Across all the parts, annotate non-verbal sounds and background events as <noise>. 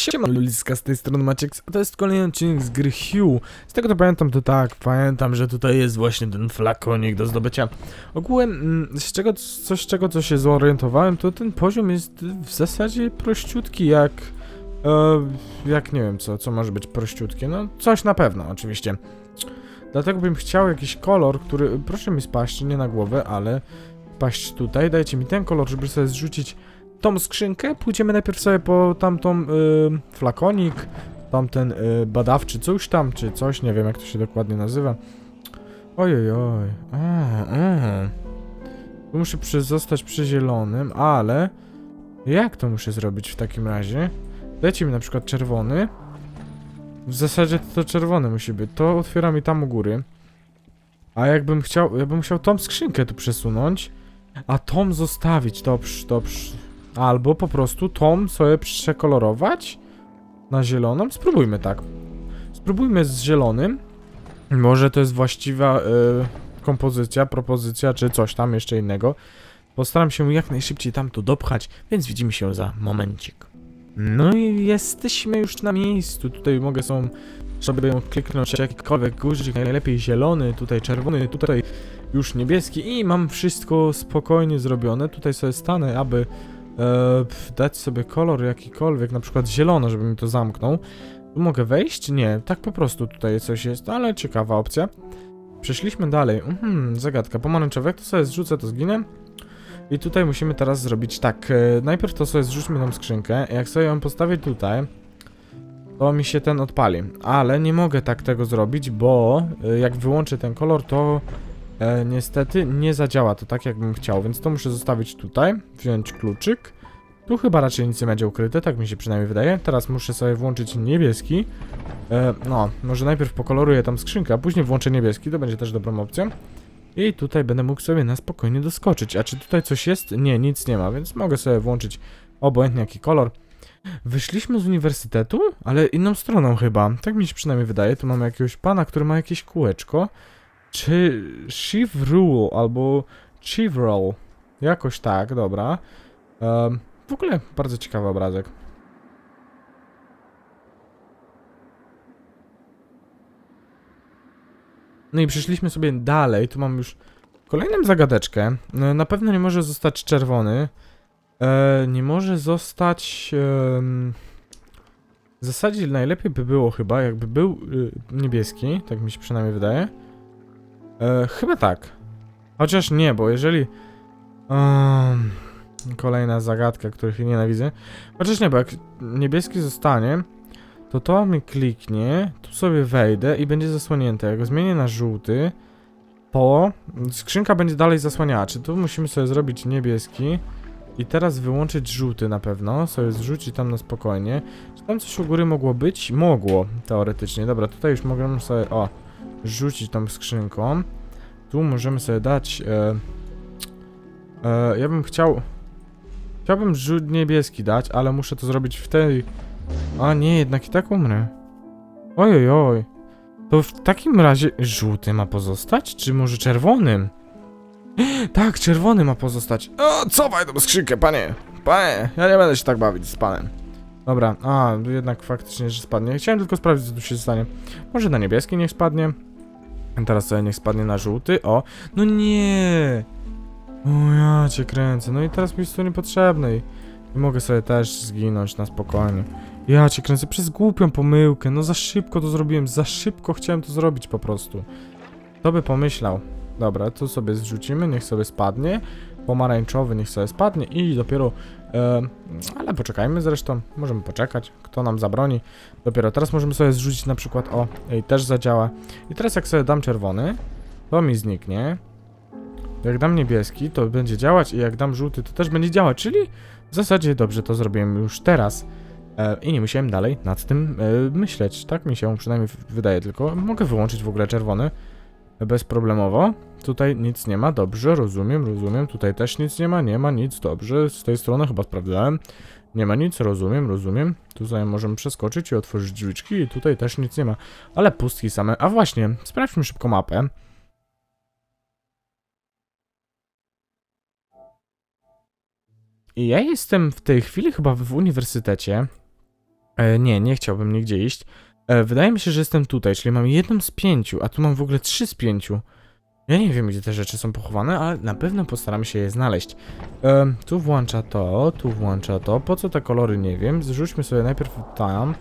Siema Luliska, z tej strony Maciek, a to jest kolejny odcinek z gry Hue. Z tego to pamiętam, to tak, pamiętam, że tutaj jest właśnie ten flakonik do zdobycia. Ogółem, mm, z czego, coś czego co się zorientowałem, to ten poziom jest w zasadzie prościutki, jak... E, jak nie wiem co, co może być prościutkie, no coś na pewno, oczywiście. Dlatego bym chciał jakiś kolor, który, proszę mi spaść, nie na głowę, ale paść tutaj, dajcie mi ten kolor, żeby sobie zrzucić tą skrzynkę, pójdziemy najpierw sobie po tamtą y, flakonik, tamten y, badawczy coś tam, czy coś, nie wiem jak to się dokładnie nazywa. Ojej, oj. Tu muszę przy, zostać przy zielonym, ale jak to muszę zrobić w takim razie? Dajcie mi na przykład czerwony. W zasadzie to, to czerwony musi być. To otwiera mi tam u góry. A jakbym chciał, ja bym chciał tą skrzynkę tu przesunąć, a tą zostawić, dobrze, dobrze. Albo po prostu tą sobie przekolorować na zieloną. Spróbujmy tak. Spróbujmy z zielonym. Może to jest właściwa y, kompozycja, propozycja, czy coś tam jeszcze innego. Postaram się jak najszybciej tam to dopchać, więc widzimy się za momencik. No i jesteśmy już na miejscu. Tutaj mogę są sobie kliknąć jakikolwiek guzik, najlepiej zielony, tutaj czerwony, tutaj już niebieski i mam wszystko spokojnie zrobione. Tutaj sobie stanę, aby e, dać sobie kolor jakikolwiek, na przykład zielono, żeby mi to zamknął. Tu mogę wejść? Nie, tak po prostu tutaj coś jest, ale ciekawa opcja. Przeszliśmy dalej. Mhm, zagadka. Pomarańczowy, jak to sobie zrzucę, to zginę. I tutaj musimy teraz zrobić tak. E, najpierw to sobie zrzućmy tą skrzynkę. Jak sobie ją postawię tutaj, to mi się ten odpali. Ale nie mogę tak tego zrobić, bo e, jak wyłączę ten kolor, to e, niestety nie zadziała to tak, jakbym chciał. Więc to muszę zostawić tutaj. Wziąć kluczyk. Tu chyba raczej nic nie będzie ukryte, tak mi się przynajmniej wydaje. Teraz muszę sobie włączyć niebieski. E, no, może najpierw pokoloruję tam skrzynkę, a później włączę niebieski, to będzie też dobrą opcją. I tutaj będę mógł sobie na spokojnie doskoczyć. A czy tutaj coś jest? Nie, nic nie ma, więc mogę sobie włączyć obojętnie jaki kolor. Wyszliśmy z uniwersytetu, ale inną stroną chyba. Tak mi się przynajmniej wydaje. Tu mamy jakiegoś pana, który ma jakieś kółeczko. Czy Chief Rule albo Chief Roll. Jakoś tak, dobra. Em, w ogóle bardzo ciekawy obrazek. No i przeszliśmy sobie dalej. Tu mam już kolejną zagadeczkę. No, Na pewno nie może zostać czerwony. E, nie może zostać. em, w zasadzie najlepiej by było chyba, jakby był y, niebieski, tak mi się przynajmniej wydaje. E, chyba tak. Chociaż nie, bo jeżeli. em, kolejna zagadka, których nienawidzę. Chociaż nie, bo jak niebieski zostanie, to to mi kliknie, tu sobie wejdę i będzie zasłonięte. Jak go zmienię na żółty, to skrzynka będzie dalej zasłaniała. Czy tu musimy sobie zrobić niebieski i teraz wyłączyć żółty na pewno, sobie zrzucić tam na spokojnie. Czy tam coś u góry mogło być? Mogło, teoretycznie. Dobra, tutaj już możemy sobie, o, rzucić tą skrzynką. Tu możemy sobie dać, e, e, ja bym chciał, chciałbym rzut niebieski dać, ale muszę to zrobić w tej a nie, jednak i tak umrę. Ojoj, oj. To w takim razie żółty ma pozostać, czy może czerwonym? <gasps> Tak, czerwony ma pozostać. O, cofaj tą skrzynkę, panie. Panie, ja nie będę się tak bawić z panem. Dobra, a, jednak faktycznie, że spadnie. Chciałem tylko sprawdzić, co tu się stanie. Może na niebieski niech spadnie. Teraz sobie niech spadnie na żółty. O, no nie. O, ja cię kręcę. No i teraz mi jest to niepotrzebne i, mogę sobie też zginąć na spokojnie. Ja cię kręcę przez głupią pomyłkę. No za szybko to zrobiłem, za szybko chciałem to zrobić po prostu. Kto by pomyślał? Dobra, to sobie zrzucimy, niech sobie spadnie. Pomarańczowy niech sobie spadnie i dopiero. Ale poczekajmy zresztą, możemy poczekać, kto nam zabroni. Dopiero teraz możemy sobie zrzucić na przykład. O, i też zadziała. I teraz jak sobie dam czerwony, to mi zniknie. Jak dam niebieski, to będzie działać, i jak dam żółty, to też będzie działać, czyli w zasadzie dobrze to zrobiłem już teraz. E, I nie musiałem dalej nad tym e, myśleć. Tak mi się przynajmniej wydaje tylko. Mogę wyłączyć w ogóle czerwony bezproblemowo. Tutaj nic nie ma, dobrze, rozumiem, rozumiem. Tutaj też nic nie ma, nie ma nic, dobrze. Z tej strony chyba sprawdzałem. Nie ma nic, rozumiem, rozumiem. Tutaj możemy przeskoczyć i otworzyć drzwiczki i tutaj też nic nie ma. Ale pustki same. A właśnie, sprawdźmy szybko mapę. I ja jestem w tej chwili chyba w uniwersytecie. E, nie, nie chciałbym nigdzie iść. E, wydaje mi się, że jestem tutaj, czyli mam jedną z pięciu, a tu mam w ogóle trzy z pięciu. Ja nie wiem, gdzie te rzeczy są pochowane, ale na pewno postaramy się je znaleźć. E, tu włącza to, tu włącza to. Po co te kolory, nie wiem. Zrzućmy sobie najpierw tam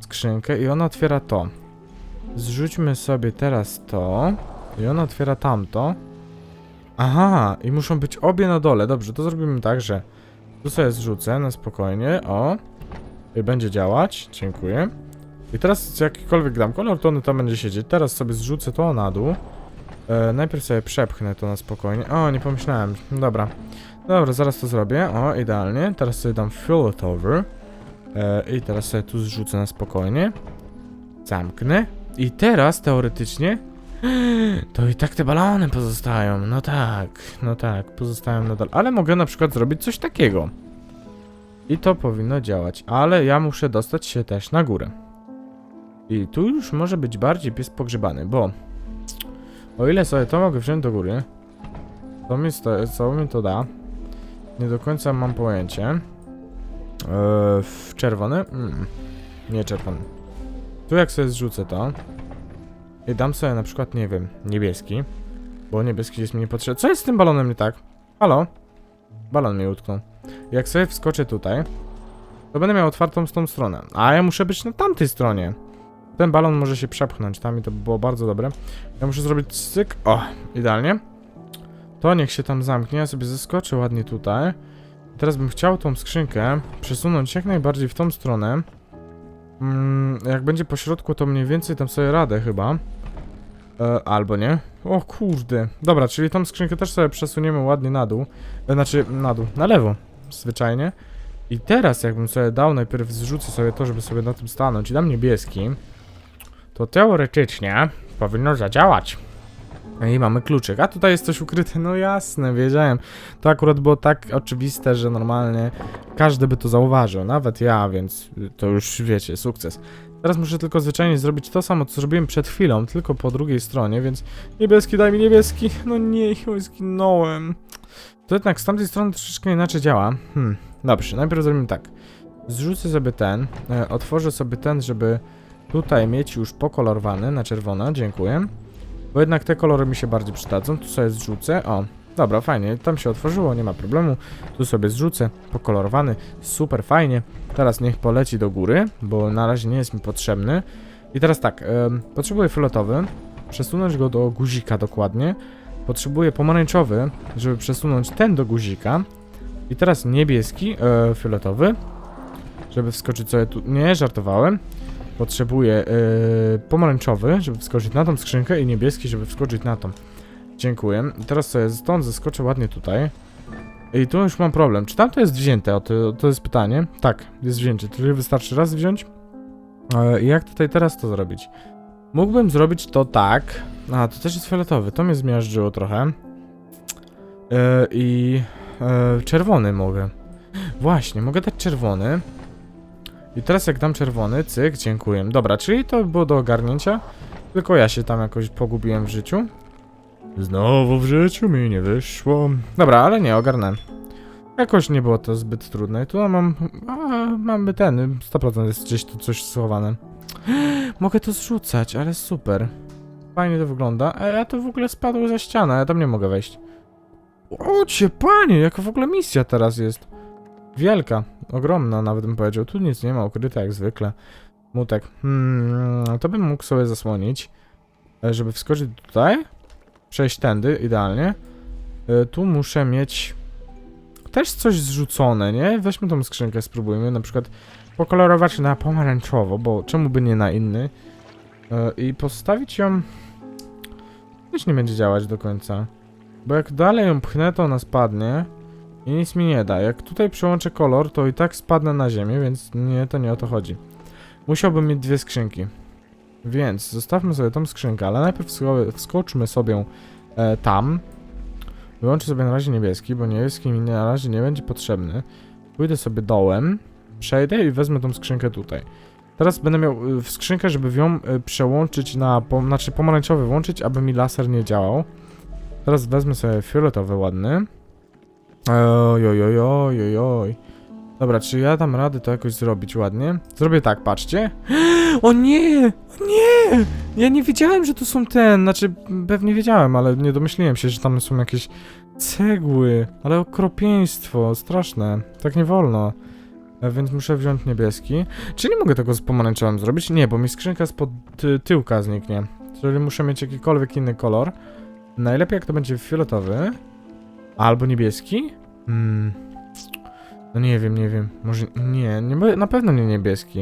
skrzynkę i ona otwiera to. Zrzućmy sobie teraz to i ona otwiera tamto. Aha, i muszą być obie na dole. Dobrze, to zrobimy tak, że tu sobie zrzucę na spokojnie. O. I będzie działać. Dziękuję. I teraz jakikolwiek dam kolor, to on tam będzie siedzieć. Teraz sobie zrzucę to na dół. E, najpierw sobie przepchnę to na spokojnie. O, nie pomyślałem. Dobra. Dobra, zaraz to zrobię. O, idealnie. Teraz sobie dam fioletowy. E, I teraz sobie tu zrzucę na spokojnie. Zamknę. I teraz teoretycznie <gasps> to i tak te balony pozostają. No tak, no tak, pozostają nadal. Ale mogę na przykład zrobić coś takiego. I to powinno działać. Ale ja muszę dostać się też na górę. I tu już może być bardziej pies pogrzebany, bo o ile sobie to mogę wziąć do góry, to mi, sto, co mi to da? Nie do końca mam pojęcie. Eee, czerwony? Mm, nie czerwony. Tu jak sobie zrzucę to i dam sobie na przykład, nie wiem, niebieski, bo niebieski jest mi niepotrzebny. Co jest z tym balonem nie tak? Halo? Balon mi utknął. Jak sobie wskoczę tutaj, to będę miał otwartą z tą stronę. A ja muszę być na tamtej stronie. Ten balon może się przepchnąć tam i to by było bardzo dobre. Ja muszę zrobić cyk. O, idealnie. To niech się tam zamknie. Ja sobie zeskoczę ładnie tutaj. Teraz bym chciał tą skrzynkę przesunąć jak najbardziej w tą stronę. Mm, jak będzie po środku, to mniej więcej tam sobie radę chyba. E, albo nie. O kurde. Dobra, czyli tą skrzynkę też sobie przesuniemy ładnie na dół. E, znaczy, na dół, na lewo. Zwyczajnie. I teraz jakbym sobie dał, najpierw zrzucę sobie to, żeby sobie na tym stanąć i dam niebieski, to teoretycznie powinno zadziałać. No I mamy kluczyk, a tutaj jest coś ukryte, no jasne, wiedziałem. To akurat było tak oczywiste, że normalnie każdy by to zauważył, nawet ja, więc to już wiecie, sukces. Teraz muszę tylko zwyczajnie zrobić to samo, co zrobiłem przed chwilą, tylko po drugiej stronie, więc niebieski, daj mi niebieski. No nie, oj, zginąłem. To jednak z tamtej strony troszeczkę inaczej działa. Hmm, dobrze, najpierw zrobimy tak. Zrzucę sobie ten, e, otworzę sobie ten, żeby tutaj mieć już pokolorowany na czerwono, dziękuję. Bo jednak te kolory mi się bardziej przydadzą. Tu sobie zrzucę. O, dobra, fajnie. Tam się otworzyło, nie ma problemu. Tu sobie zrzucę. Pokolorowany. Super fajnie. Teraz niech poleci do góry, bo na razie nie jest mi potrzebny. I teraz tak, potrzebuję fioletowy. Przesunąć go do guzika dokładnie. Potrzebuję pomarańczowy, żeby przesunąć ten do guzika. I teraz niebieski, e, fioletowy. Żeby wskoczyć sobie tu. Nie, żartowałem. Potrzebuję yy, pomarańczowy, żeby wskoczyć na tą skrzynkę i niebieski, żeby wskoczyć na tą. Dziękuję. I teraz sobie stąd zeskoczę ładnie tutaj. I tu już mam problem. Czy tam to jest wzięte? O, to, to jest pytanie. Tak, jest wzięcie. Czyli wystarczy raz wziąć? Yy, I jak tutaj teraz to zrobić? Mógłbym zrobić to tak. A, to też jest fioletowy. To mnie zmiażdżyło trochę. Yy, I yy, czerwony mogę. Właśnie, mogę dać czerwony. I teraz jak dam czerwony, cyk, dziękuję. Dobra, czyli to było do ogarnięcia. Tylko ja się tam jakoś pogubiłem w życiu. Znowu w życiu mi nie wyszło. Dobra, ale nie, ogarnę. Jakoś nie było to zbyt trudne. Tu mam... A, mamy ten, 100% jest gdzieś tu coś schowane. <gasps> Mogę to zrzucać, ale super. Fajnie to wygląda. A, a to w ogóle spadło za ścianę, ja tam nie mogę wejść. O panie, jaka w ogóle misja teraz jest. Wielka, ogromna nawet bym powiedział. Tu nic nie ma ukryte jak zwykle. Mutek. Hmm, to bym mógł sobie zasłonić. e, Żeby wskoczyć tutaj. Przejść tędy, idealnie. E, Tu muszę mieć też coś zrzucone, nie? Weźmy tą skrzynkę, spróbujmy. Na przykład pokolorować na pomarańczowo, bo czemu by nie na inny? E, I postawić ją... Też nie będzie działać do końca. Bo jak dalej ją pchnę, to ona spadnie. I nic mi nie da. Jak tutaj przełączę kolor, to i tak spadnę na ziemię, więc nie, to nie o to chodzi. Musiałbym mieć dwie skrzynki. Więc zostawmy sobie tą skrzynkę, ale najpierw wsko- wskoczmy sobie e, tam. Wyłączę sobie na razie niebieski, bo niebieski mi na razie nie będzie potrzebny. Pójdę sobie dołem, przejdę i wezmę tą skrzynkę tutaj. Teraz będę miał y, w skrzynkę, żeby ją y, przełączyć na, po, znaczy pomarańczowy włączyć, aby mi laser nie działał. Teraz wezmę sobie fioletowy ładny. Oj. Dobra, czy ja dam radę to jakoś zrobić ładnie? Zrobię tak, patrzcie. <gasps> O nie! O nie! Ja nie wiedziałem, że to są ten, znaczy pewnie wiedziałem, ale nie domyśliłem się, że tam są jakieś cegły, ale okropieństwo, straszne. Tak nie wolno. E, Więc muszę wziąć niebieski. Czy nie mogę tego z pomarańczowym zrobić? Nie, bo mi skrzynka spod ty tyłka zniknie. Czyli muszę mieć jakikolwiek inny kolor. Najlepiej jak to będzie fioletowy. Albo niebieski? Hmm. No nie wiem, nie wiem. Może nie, nie na pewno nie niebieski.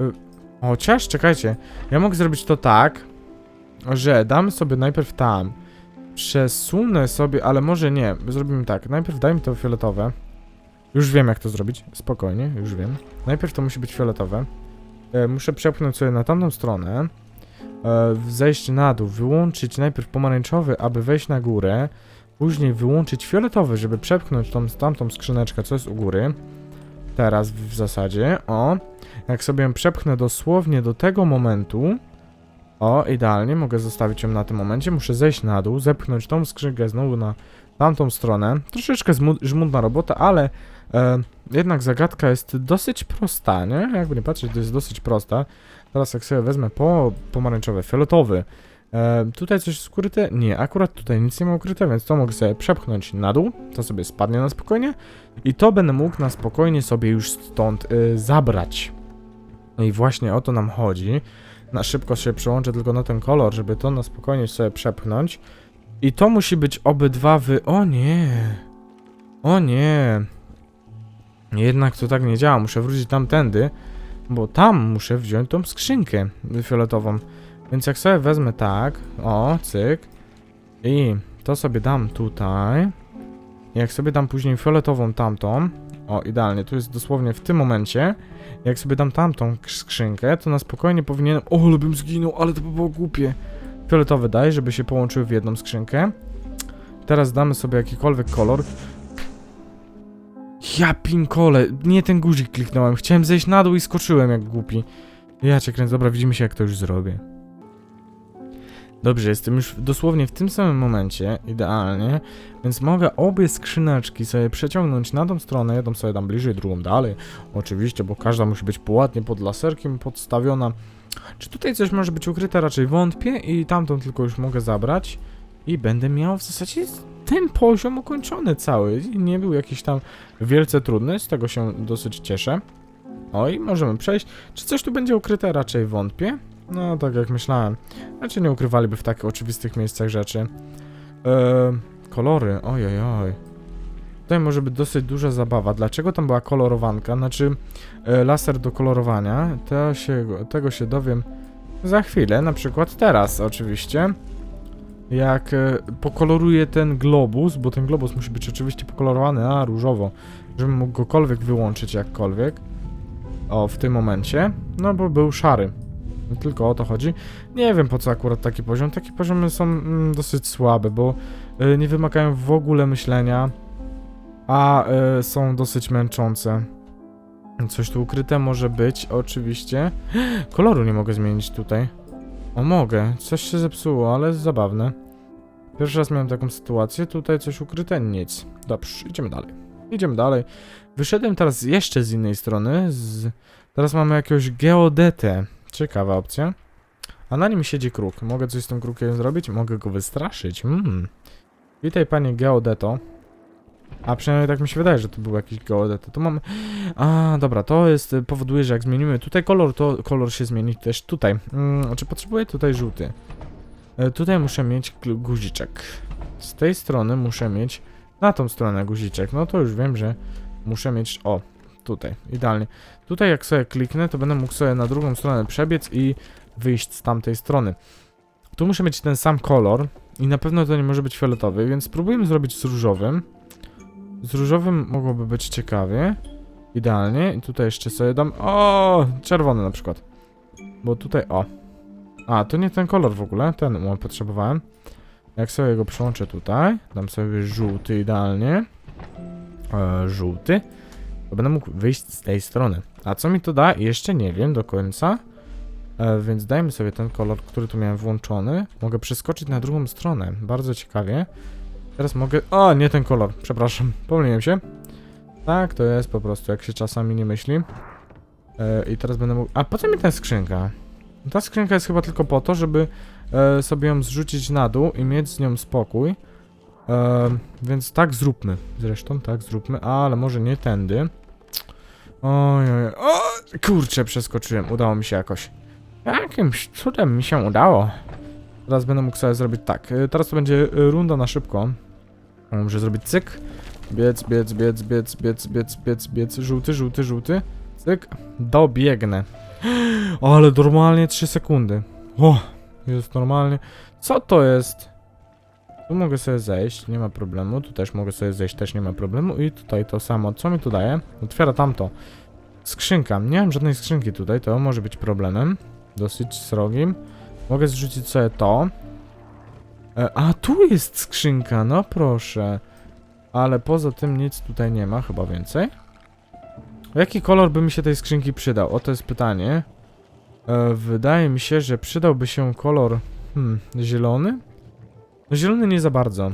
Y, Chociaż, czekajcie. Ja mogę zrobić to tak, że dam sobie najpierw tam. Przesunę sobie, ale może nie. Zrobimy tak. Najpierw daj mi to fioletowe. Już wiem, jak to zrobić. Spokojnie, już wiem. Najpierw to musi być fioletowe. E, muszę przepchnąć sobie na tamtą stronę. E, zejść na dół, wyłączyć najpierw pomarańczowy, aby wejść na górę. Później wyłączyć fioletowy, żeby przepchnąć tą tamtą skrzyneczkę, co jest u góry. Teraz w, zasadzie, o. Jak sobie ją przepchnę dosłownie do tego momentu. O, idealnie, mogę zostawić ją na tym momencie. Muszę zejść na dół, zepchnąć tą skrzynkę znowu na tamtą stronę. Troszeczkę żmudna robota, ale e, jednak zagadka jest dosyć prosta, nie? Jakby nie patrzeć, to jest dosyć prosta. Teraz jak sobie wezmę po pomarańczowy, fioletowy. E, tutaj coś jest ukryte? Nie, akurat tutaj nic nie ma ukryte, więc to mogę sobie przepchnąć na dół. To sobie spadnie na spokojnie. I to będę mógł na spokojnie sobie już stąd y, zabrać. I właśnie o to nam chodzi. Na szybko się przełączę tylko na ten kolor, żeby to na spokojnie sobie przepchnąć. I to musi być obydwa wy... O nie! O nie! Jednak to tak nie działa, muszę wrócić tamtędy, bo tam muszę wziąć tą skrzynkę fioletową. Więc jak sobie wezmę tak, o, cyk, i to sobie dam tutaj, jak sobie dam później fioletową tamtą, o, idealnie, tu jest dosłownie w tym momencie, jak sobie dam tamtą skrzynkę, to na spokojnie powinienem, o, ale bym zginął, ale to by było głupie. Fioletowy daj, żeby się połączyły w jedną skrzynkę. Teraz damy sobie jakikolwiek kolor. Ja pinkole, nie ten guzik kliknąłem, chciałem zejść na dół i skoczyłem jak głupi. Ja cię kręcę, dobra, widzimy się jak to już zrobię. Dobrze, jestem już dosłownie w tym samym momencie, idealnie, więc mogę obie skrzyneczki sobie przeciągnąć na tą stronę, jedną sobie dam bliżej, drugą dalej. Oczywiście, bo każda musi być ładnie pod laserkiem podstawiona. Czy tutaj coś może być ukryte? Raczej wątpię i tamtą tylko już mogę zabrać. I będę miał w zasadzie ten poziom ukończony cały. Nie był jakiś tam wielce trudny, z tego się dosyć cieszę. Oj, możemy przejść. Czy coś tu będzie ukryte? Raczej wątpię. No, tak jak myślałem. Znaczy nie ukrywaliby w takich oczywistych miejscach rzeczy. Eee, kolory, ojej, oj. Tutaj może być dosyć duża zabawa. Dlaczego tam była kolorowanka? Znaczy, e, laser do kolorowania. To się, tego się dowiem za chwilę, na przykład teraz oczywiście. Jak e, pokoloruję ten globus, bo ten globus musi być oczywiście pokolorowany na różowo, żebym mógł gokolwiek wyłączyć jakkolwiek. O, w tym momencie. No bo był szary. Tylko o to chodzi. Nie wiem po co akurat taki poziom. Takie poziomy są mm, dosyć słabe, bo y, nie wymagają w ogóle myślenia, a y, są dosyć męczące. Coś tu ukryte może być, oczywiście. <gasps> Koloru nie mogę zmienić tutaj. O, mogę. Coś się zepsuło, ale zabawne. Pierwszy raz miałem taką sytuację. Tutaj coś ukryte? Nic. Dobrze, idziemy dalej. Idziemy dalej. Wyszedłem teraz jeszcze z innej strony. Z... Teraz mamy jakiegoś geodetę. Ciekawa opcja. A na nim siedzi kruk. Mogę coś z tym krukiem zrobić? Mogę go wystraszyć. Mm. Witaj, panie geodeto. A przynajmniej tak mi się wydaje, że to był jakiś geodeto. Tu mamy... A, dobra, to jest... y, powoduje, że jak zmienimy tutaj kolor, to kolor się zmieni też tutaj. Mm, czy potrzebuję tutaj żółty? E, tutaj muszę mieć guziczek. Z tej strony muszę mieć na tą stronę guziczek. No to już wiem, że muszę mieć... O, tutaj, idealnie. Tutaj jak sobie kliknę, to będę mógł sobie na drugą stronę przebiec i wyjść z tamtej strony. Tu muszę mieć ten sam kolor i na pewno to nie może być fioletowy, więc spróbujmy zrobić z różowym. Z różowym mogłoby być ciekawie. Idealnie. I tutaj jeszcze sobie dam... O, czerwony na przykład. Bo tutaj... O. A, to nie ten kolor w ogóle. Ten o, potrzebowałem. Jak sobie go przełączę tutaj, dam sobie żółty idealnie. E, żółty to będę mógł wyjść z tej strony. A co mi to da? Jeszcze nie wiem do końca. E, więc dajmy sobie ten kolor, który tu miałem włączony. Mogę przeskoczyć na drugą stronę. Bardzo ciekawie. Teraz mogę... O, nie ten kolor. Przepraszam. Pomyliłem się. Tak, to jest po prostu, jak się czasami nie myśli. E, I teraz będę mógł... A po co mi ta skrzynka? Ta skrzynka jest chyba tylko po to, żeby e, sobie ją zrzucić na dół i mieć z nią spokój. E, więc tak zróbmy. Zresztą tak zróbmy, ale może nie tędy. Oj, oj, o, kurczę, przeskoczyłem. Udało mi się jakoś. Jakimś cudem mi się udało. Teraz będę mógł sobie zrobić tak. E, Teraz to będzie e, runda na szybko. Muszę zrobić cyk. Biec, biec, biec, biec, biec, biec, biec, biec. Żółty, żółty, żółty. Cyk. Dobiegnę. <gasps> Ale normalnie 3 sekundy. O, jest normalnie. Co to jest? Tu mogę sobie zejść, nie ma problemu. Tu też mogę sobie zejść, też nie ma problemu. I tutaj to samo. Co mi tu daje? Otwiera tamto. Skrzynka. Nie mam żadnej skrzynki tutaj, to może być problemem. Dosyć srogim. Mogę zrzucić sobie to. E, a, tu jest skrzynka, no proszę. Ale poza tym nic tutaj nie ma, chyba więcej. Jaki kolor by mi się tej skrzynki przydał? O, to jest pytanie. E, wydaje mi się, że przydałby się kolor... Hmm, zielony? No zielony nie za bardzo.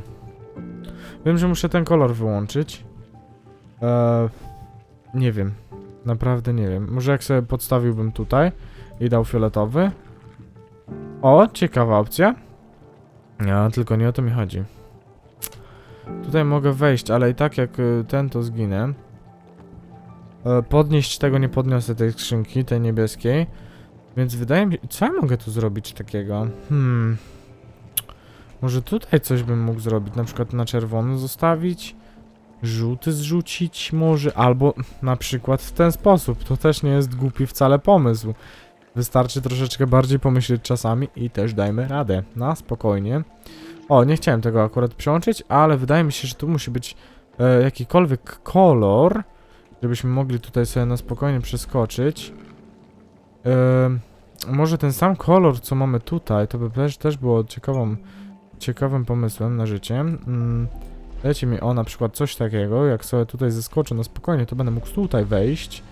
Wiem, że muszę ten kolor wyłączyć. E, nie wiem. Naprawdę nie wiem. Może jak sobie podstawiłbym tutaj i dał fioletowy. O, ciekawa opcja. Ja, tylko nie o to mi chodzi. Tutaj mogę wejść, ale i tak jak y, ten to zginę. E, Podnieść tego nie podniosę tej skrzynki, tej niebieskiej. Więc wydaje mi się... Co ja mogę tu zrobić takiego? Hmm... Może tutaj coś bym mógł zrobić, na przykład na czerwony zostawić, żółty zrzucić może, albo na przykład w ten sposób. To też nie jest głupi wcale pomysł. Wystarczy troszeczkę bardziej pomyśleć czasami i też dajmy radę. Na spokojnie. O, nie chciałem tego akurat przełączyć, ale wydaje mi się, że tu musi być e, jakikolwiek kolor, żebyśmy mogli tutaj sobie na spokojnie przeskoczyć. E, może ten sam kolor, co mamy tutaj, to by też, też było ciekawą, ciekawym pomysłem na życie. Mm, dajcie mi o na przykład coś takiego, jak sobie tutaj zeskoczę na spokojnie, to będę mógł tutaj wejść.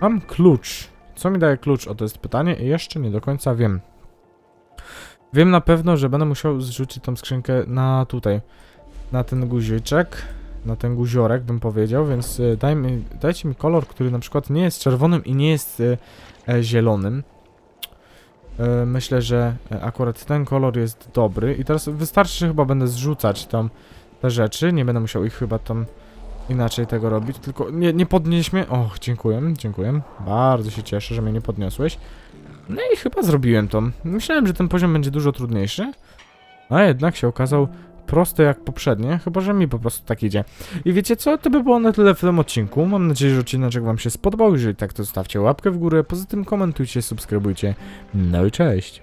Mam klucz. Co mi daje klucz? O, to jest pytanie i jeszcze nie do końca wiem. Wiem na pewno, że będę musiał zrzucić tą skrzynkę na tutaj, na ten guziczek, na ten guziorek bym powiedział, więc y, daj mi, dajcie mi kolor, który na przykład nie jest czerwonym i nie jest y, e, zielonym. E, myślę, że akurat ten kolor jest dobry i teraz wystarczy, że chyba będę zrzucać tam te rzeczy, nie będę musiał ich chyba tam inaczej tego robić, tylko nie, nie podnieś mnie, och, dziękuję, dziękuję, bardzo się cieszę, że mnie nie podniosłeś. No i chyba zrobiłem to. Myślałem, że ten poziom będzie dużo trudniejszy, a jednak się okazał prosty jak poprzednie, chyba że mi po prostu tak idzie. I wiecie co? To by było na tyle w tym odcinku. Mam nadzieję, że odcinek wam się spodobał. Jeżeli tak, to zostawcie łapkę w górę. Poza tym komentujcie, subskrybujcie. No i cześć!